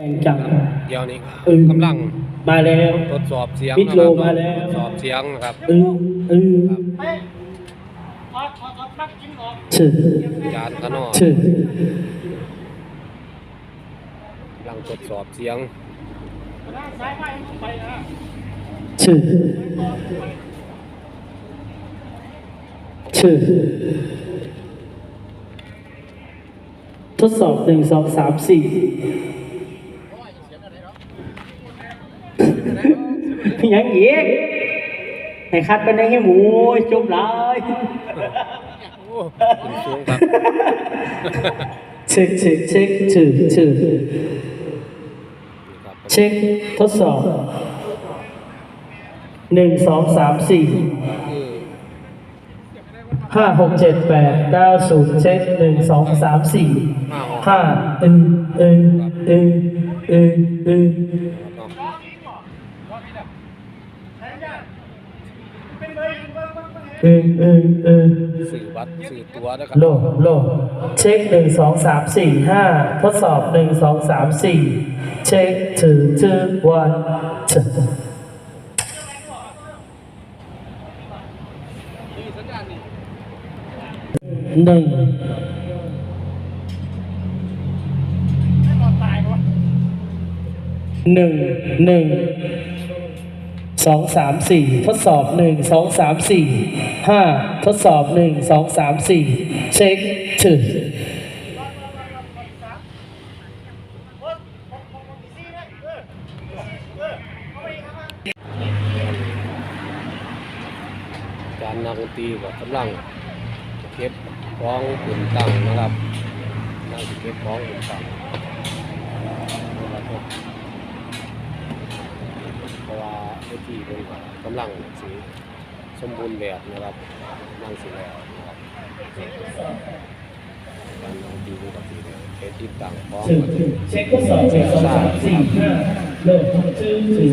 แรงจัง เดี๋ยวนี้เออ กำลังมาแล้ว ทดสอบเสียงมิดนะโลครับมาแล้ว ทดสอบเสียงนะครับเออเออชื่อจานขนอชื่อกำลังทดสอบเสียงชื่อชื่อทดสอบหนึ่งสองสามสี่ ยังอีกให้คัดไปในให้หมูจบเลยโอ้ขึ้นสูงครับเช็คเช็คเช็คชื่อชื่อนี่ครับเช็คทดสอบหนึ่งสองสามสี่คือห้าหกเจ็ดแปดเก้าศูนย์เช็คหนึ่งสองสามสี่ห้าอึงอึงอึงอึงอึง เนาะอึงอึงอึงสื่อบัตรสื่อตัวนะครับโลโลเช็คหนึ่งสองสามสี่ห้าทดสอบหนึ่งสองสามสี่เช็คถือถือวันถือหนึ่งหนึ่งหนึ่ง สองสามสี่ทดสอบหนึ่งสองสามสี่ห้าทดสอบหนึ่งสองสามสี่เช็คถือจานนักดนตรีก็กำลังเก็บของขึ้นตังนะครับนั่งเก็บของขึ้นตังนะครับผมเพราะว่าเวทีเป็น กำลังสีสมบูรณ์แบบนะครับนั่งสีแล้วนะครับการนักดนตรีเป็นก็สีเก็บติดตั้งของถึงก็สิเช็คทดสอบหนึ่งสองสามสี่ห้าเริ่มชื่อชื่อ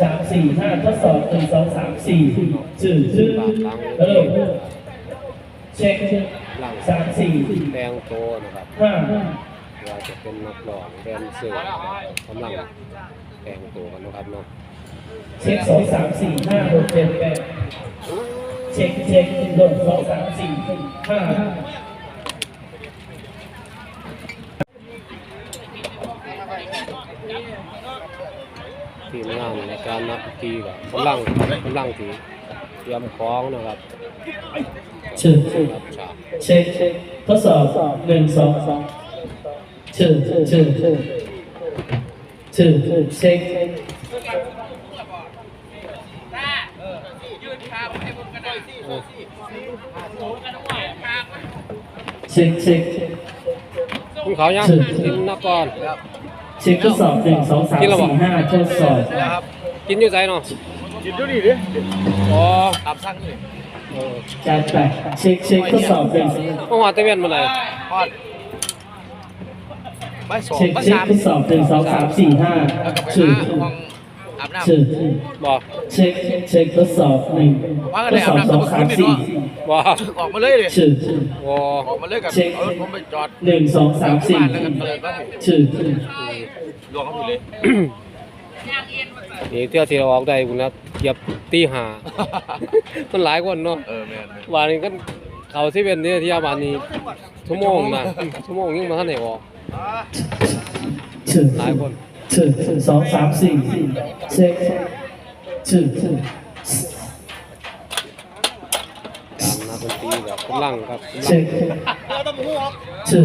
สามสี่ห้าทดสอบหนึ่งสองสามสี่ชื่อชื่อเริ่มเช็คสามสี่แดงโตนะครับห้า ว่าจะเป็นนักร้องแดนเซอร์กำลังแต่งตัวกันนะครับเนาะเช็คสองสามสี่ห้าหกเจ็ดแปดเช็คเช็คหนึ่งสองสามสี่ห้าทีมงานในการนักดนตรีกับกำลังกำลังที่เตรียมของนะครับชื่อรับฉากเช็คทดสอบหนึ่งสองชื่อชื่ อชื่อชื่อเช็คเช็คเช็คคุณเขายังกินนักก่อนเช็คทดสอบหนึ่งสองสามสี่ห้าทดสอบกินอยู่ใจเนาะกินดูดิดิอ๋อตามสั่งเลยเออจัดไปเช็คเช็คทดสอบหนึ่งเมื่อวานเตเวนมาไหนทอด ใบสองเช็คใบเช็คสามทดสอบหนึ่งสองสามสี่ห้าแล้วก็ไปชื่อหาห้องอาบน้ำชื่อบอกเช็คเช็คทดสอบหนึ่งทดสอบสองสามสี่บอกออกมาเลยดิชื่อวอออกมาเลยกับเอารถผมไปจอดหนึ่งสองสามสี่บ้านแล้วก็เปิดก็ชื่อลวงเขาอยู่เลยนี่เที่ยวที่เราออกได้คุณนะเหยียบตีหา มันหลายคนเนาะเออแม่นวันนี้ก็เขาที่เป็นเนี่ยที่ยาบานนี้ชั่วโมงนะชั่วโมงยิ่งมาท่านไหนออก ชื่อชื่อสองสามสี่เช็คชื่อการนักดนตรีแบบกำลังครับเช็คชื่อ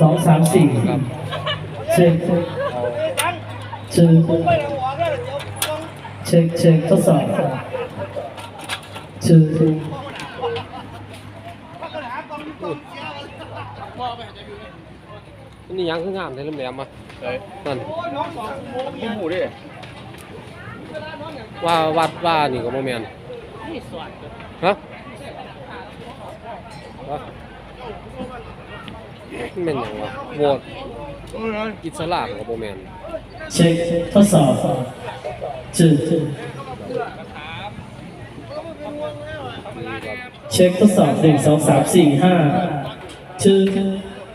สองสามสี่ครับเช็คเชื่อเช็คเช็คทดสอบชื่อ นี่ยังขึ้นงามได้ลำแหลมมาเลยนั่นยี่หมูดิว่าวัดว่านี่ก็โมเมนฮะวะมันเป็นหยังวะโหวตอิสระก็โมเมนเช็คทดสอบชื่อดีครับเช็คทดสอบหนึ่งสองสามสี่ห้าชื่อ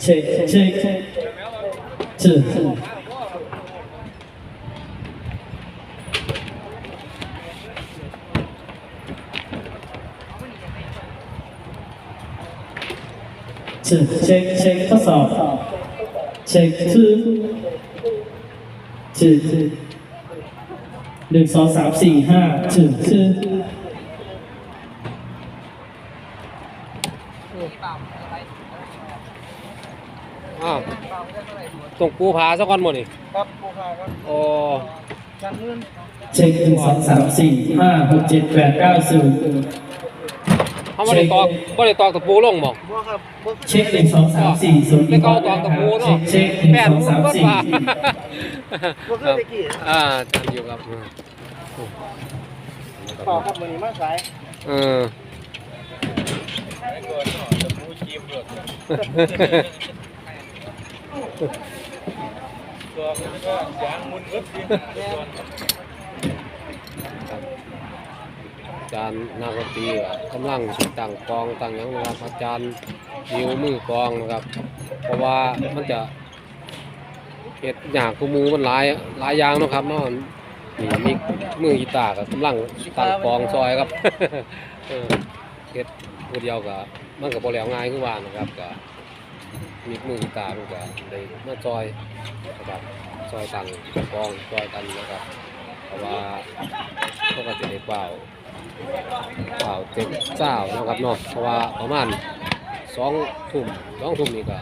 เช็คเช็ค ชื่อเช็คเช็คทดสอบเช็คชื่อชื่อชื่อหนึ่งสองสามสี่ห้าชื่อชื่อ ต้องปูผาซะก่อนหมดนี่ครับผู้ค้าครับโอ้จังเงินเช็คหนึ่งสองสามสี่ห้าหกเจ็ดแปดเก้าสิบเขาไม่ได้ตอกไม่ได้ตอกตะปูลงบ่บ่ครับบ่เช็คหนึ่งสองสามสี่ศูนย์ไม่เข้าตอกตะปูเนาะเช็คหนึ่งแปดสองปูสามเบิดสี่ว่าบ่เคยได้กี่อ่าจำอยู่ครับต่อครับมื้อนี้มาสายเออตัวมันก็ยางมุนเบิดสิ อาจารย์นักตรีก็กำลังตั้งกองตั้งหยังนะครับอาจารย์ยิวมือกองนะครับ เพราะว่ามันจะเฮ็ดยากกูมูมันหลายหลายอย่างเนาะครับเนาะนี่มีมือกีตาร์ก็กำลังตั้งกองซอยครับ เออเฮ็ดผู้เดียวก็มันก็บ่แล้วง่ายคือว่านะครับก็ มีมือกีตาร์มันก็ได้มาซอยนะครับซอยตังกองซอยกันนะครับเพราะว่าพวกก็จะได้เปล่าเปล่าเจ็ดเจ้านะครับเนาะเพราะว่าประมาณสองทุ่มสองทุ่มนี่ก็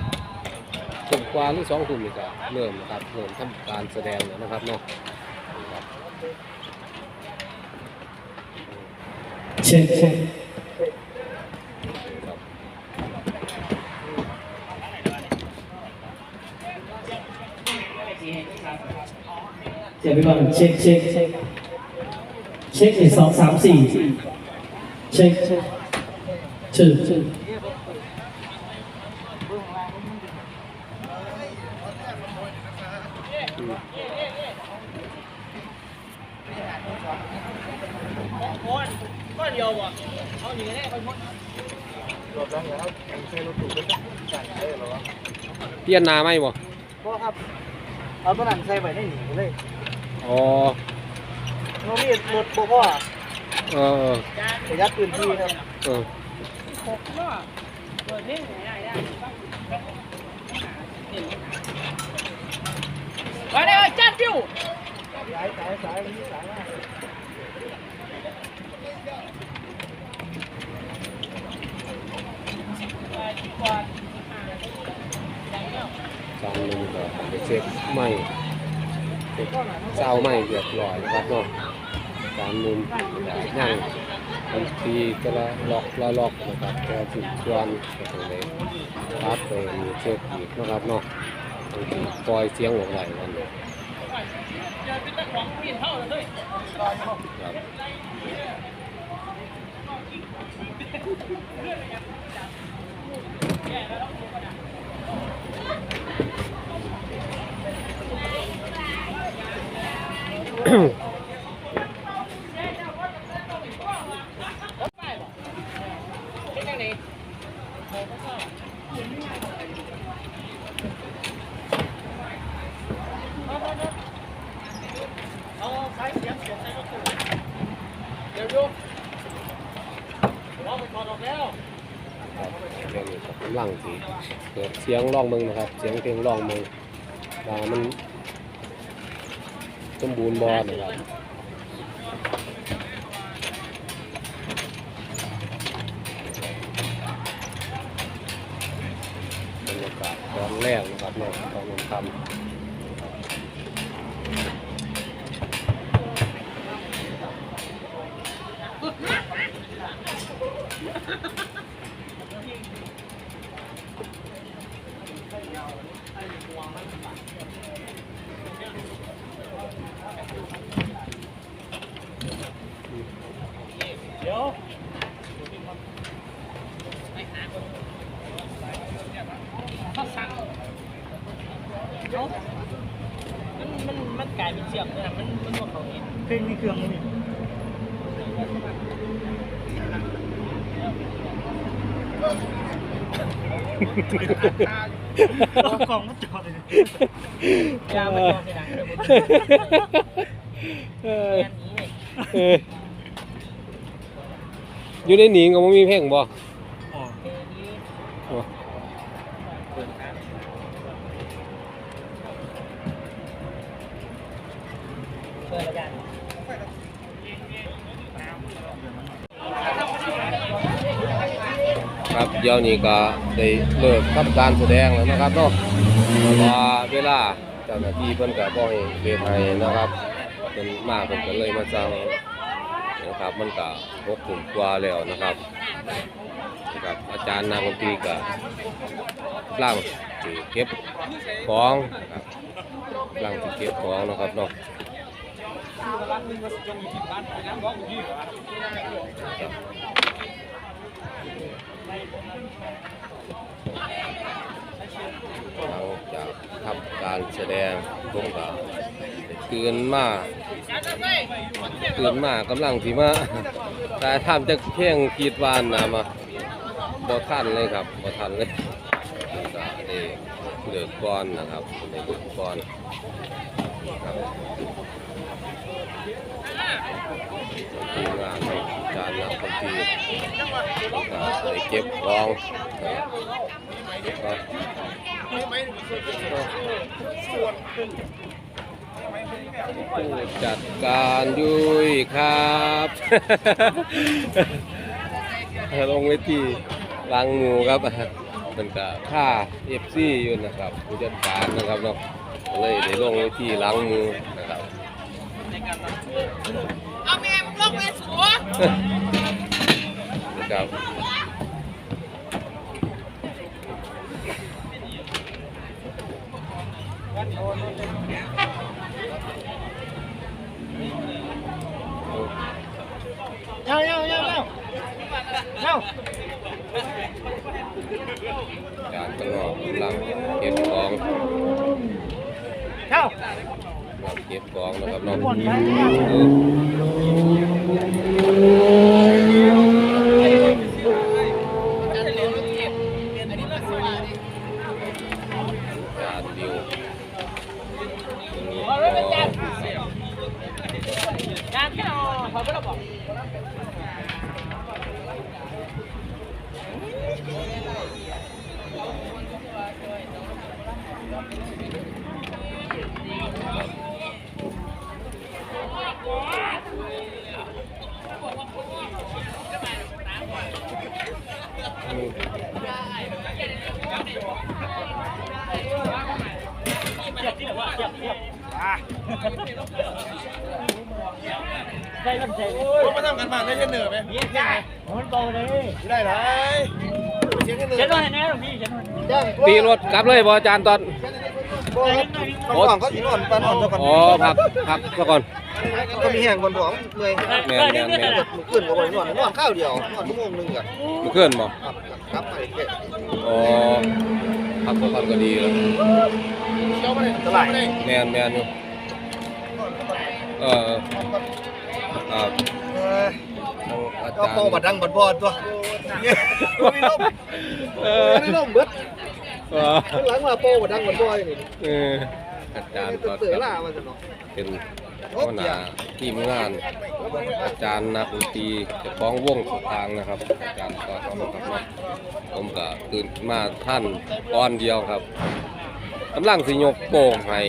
ทุ่มกว่าหรือสองทุ่มนี่ก็เริ่มนะครับเริ่มทำการแสดงแล้วนะครับเนาะเช็คเช็ค ครับ เดี๋ยวไปก่อนเช็คเช็คเช็คเช็คหนึ่งสองสามสี่เช็คเช็คชื่อชื่ออืมรถดั งแล้วใช้รถถูกเป็นจังได้หรอวะเปลี่ยนหนาไหมบ่บ่ครับเอาตัวนั้นใส่ไว้ในหนีเลยอ๋อโนมีรถบ่พอเออเออประหยัดพื้นที่ครับเออไปเลยจัดฟิวสายสายสายนี่สายมากจานหนึงก็เช็คไหม เช็คเจ้าไหมเรียบร้อยครับเนาะจานหนึงย่างบางทีก็ละล็อกละล็อกนะครับแต่จุดส่วนก็ต้องได้รับไปเช็คอีกนะครับเนาะบางทีปล่อยเสียงออกไหลวันนี้ครับเอาสายเสียงเสียบใส่รถตู้เดี๋ยวอยู่เราไปถอดออกแล้ว ครับ เรื่องนี้ก็กำลังสิเปิดเสียงร้องมึงนะครับ เสียงเพลงร้องมึงว่มัน สมบูรณ์บ่นะครับบรรยากาศตอนแรกนะครับเนาะตอนลงทำ เดี๋ยวเขาสั่งเขามันมันมันกลายเป็นเสียบเลยนะมันมันบอกเขาเองเครื่องนี่เครื่องนี่กล่องมันจอดเลยยามันจอดในหนังเลยหมดเออแค่นี้เลย อยู่ในหนิงก็บ่มีเพ่งบ่อ๋ครับเปิดแล้วกันครับเดี๋ยวนี้ก็ได้เลิกทำการแสดงแล้วนะครับเนาะว่าเวลาเจ้าหน้าที่เพิ่นก็บ่ให้เวทไทยนะครับเป็นมากผมก็เลยมาสั่ง นะครับ มันก็หกทุ่มกว่าแล้วนะครับนะครับ อาจารย์นางดนตรีก็ร่างสิเก็บของนะครับร่างสิเก็บของนะครับเนาะหลังจากทำการแสดงผมก็ ตื่นมาตื่นมากำลังสิมาแต่ทำจะเพ่งขีดวานนะมาบ่ทันเลยครับบ่ทันเลยก็ได้เลิกก่อนนะครับได้เลิกก่อนครับทีมงานจานนักดนตรีก็ได้เก็บของครับ ผู้จัดการยุ้ยครับลงเวทีลังหมูครับมันก็ค่าเอฟซีอยู่นะครับ ผู้จัดการนะครับเนาะก็เลยได้ลงเวทีล้างมือนะครับเอาแม่มึงลงไปสูงนะครับเย้า เย้าเย้าเย้าเย้าการตลอดกำลังเก็บของ เย้า กำลังเก็บของนะครับเนาะการดิว จานแค่เอาพอไม่ต้องบอก ได้ลำใจ ผมมาทำกันบ้านได้เช่นเหนือไหม นี่แค่มัน เบาเลยได้ไรเสียงกันเหนือเจ็ดวันแน่หรอพี่เจ็ดวันจ้างตีรถกลับเลยบออาจารย์ตอนก่อนก็สินอนปันอ่อนซะก่อนอ๋อพักพักซะก่อนก็มีแห้งก่อนผมเมื่อยแม่นแม่นแม่นมือขึ้นก็บ่นอนนอนข้าวเดียวนอนชั่วโมงนึงกันมันเคลื่อนบ่ครับครับไปเก็บอ๋อพักซะก่อนก็ดีแล้วเที่ยวมาเลยตลาดแม่นแม่นอยู่เออครับเอออาก็จารย์โปบัดดังบัดบอดตัวเนี่ยมีลมเออมีลมเบิดเออหลังมาโปบัดดังบัดบอยนี่เอออาจารย์ก็เตือล่ามันจะเนาะเป็นหัวหน้าทีมงาน อาจารย์นักดนตรีเจ้าของวงสุดทางนะครับ อาจารย์ก็ต้องครับเนาะผมก็ตื่นมาท่านก้อนเดียวครับกำลังสิยกโป่งให้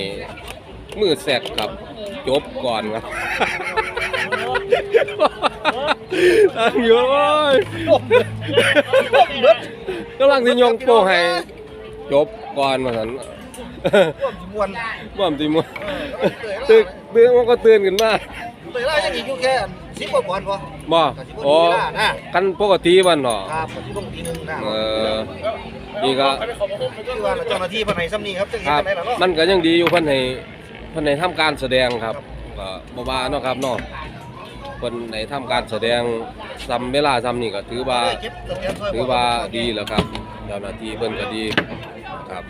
มือแสกครับ จบก่อนครับ ตั้งอยู่โอ้ยกำลังสิยกโป่งให้จบก่อนมาสันมวนบ่มติมัวตื่นตื่นมันก็ตื่นขึ้นมาเตือล่ายังอีกอยู่แค่สิบกว่าก่อนพอบ่อ๋อกันปกติวันเนาะครับที่ต้องตีนึงนะเออนี่ก็คือว่าเจ้าหน้าที่ภายในซ้ำนี้ครับจะคเห็นรับไหนล่ะเนาะมันก็ยังดีอยู่เพิ่นให้เพิ่นให้ทำการแสดงครับก็บ่ว่าเนาะครับเนาะ เพิ่นให้ทำการแสดงซ้ำเวลาซ้ำนี่ก็ถือว่าถือว่าดีแล้วครับเจ้าหน้าที่เพิ่นก็ดีครับ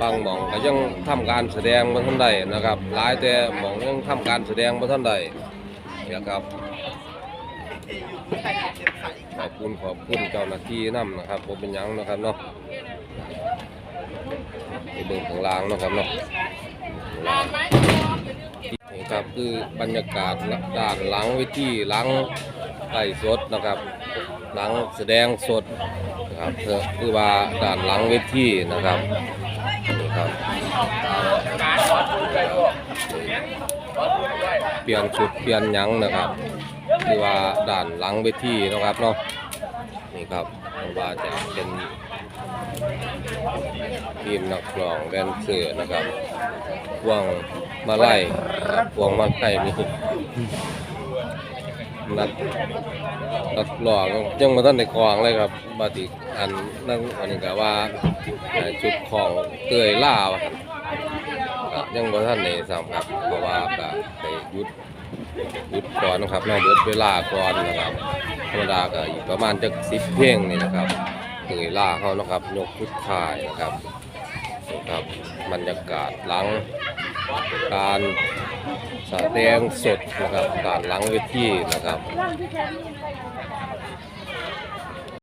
บางหม่องก็ยังทำการแสดงบ่ทันได้นะครับหลายแต่หม่องยังทำการแสดงบ่ทันได้นะครับขอบคุณขอบคุณเจ้าหน้าที่นํนะครับบ่เป็นหยังนะครับเนาะไปเบิ่งข้างล่างนะครับเนาะข้างล่าง นี่ครับคือบรรยากาศด้านหลังเวทีหลังไล่สดนะครับหลังแสดงสดนะครับเพื่อคือว่าด้านหลังเวทีนะครับนี่ครับเปลี่ยนชุดเปลี่ยนยังนะครับที่ว่าด้านหลังเวทีนะครับเนาะนี่ครับว่าจะเป็นทีมนักร้องแดนเซอร์นะครับพวงมาไล่ รับพวงมาไล่นี่นักนักร้องยังมาท่านในกองเลยครับมาติอันนั่งอันนี้ก็ว่าจุดของเตยล่าวยังบ่ทันได้ซ้ำครับเพราะว่าก็ได้หยุดยุดก่อนนะครับนาะเบิดเวลาก่อนนะครับธรรมดาก็อีกประมาณจัก10เพลงนี่นะครับเตยล่าเฮานะครับ ยกชุท้ายนะครับนะครับบรรยากาศหลัง การแสดงสดนะครับการล้างเวทีนะครับ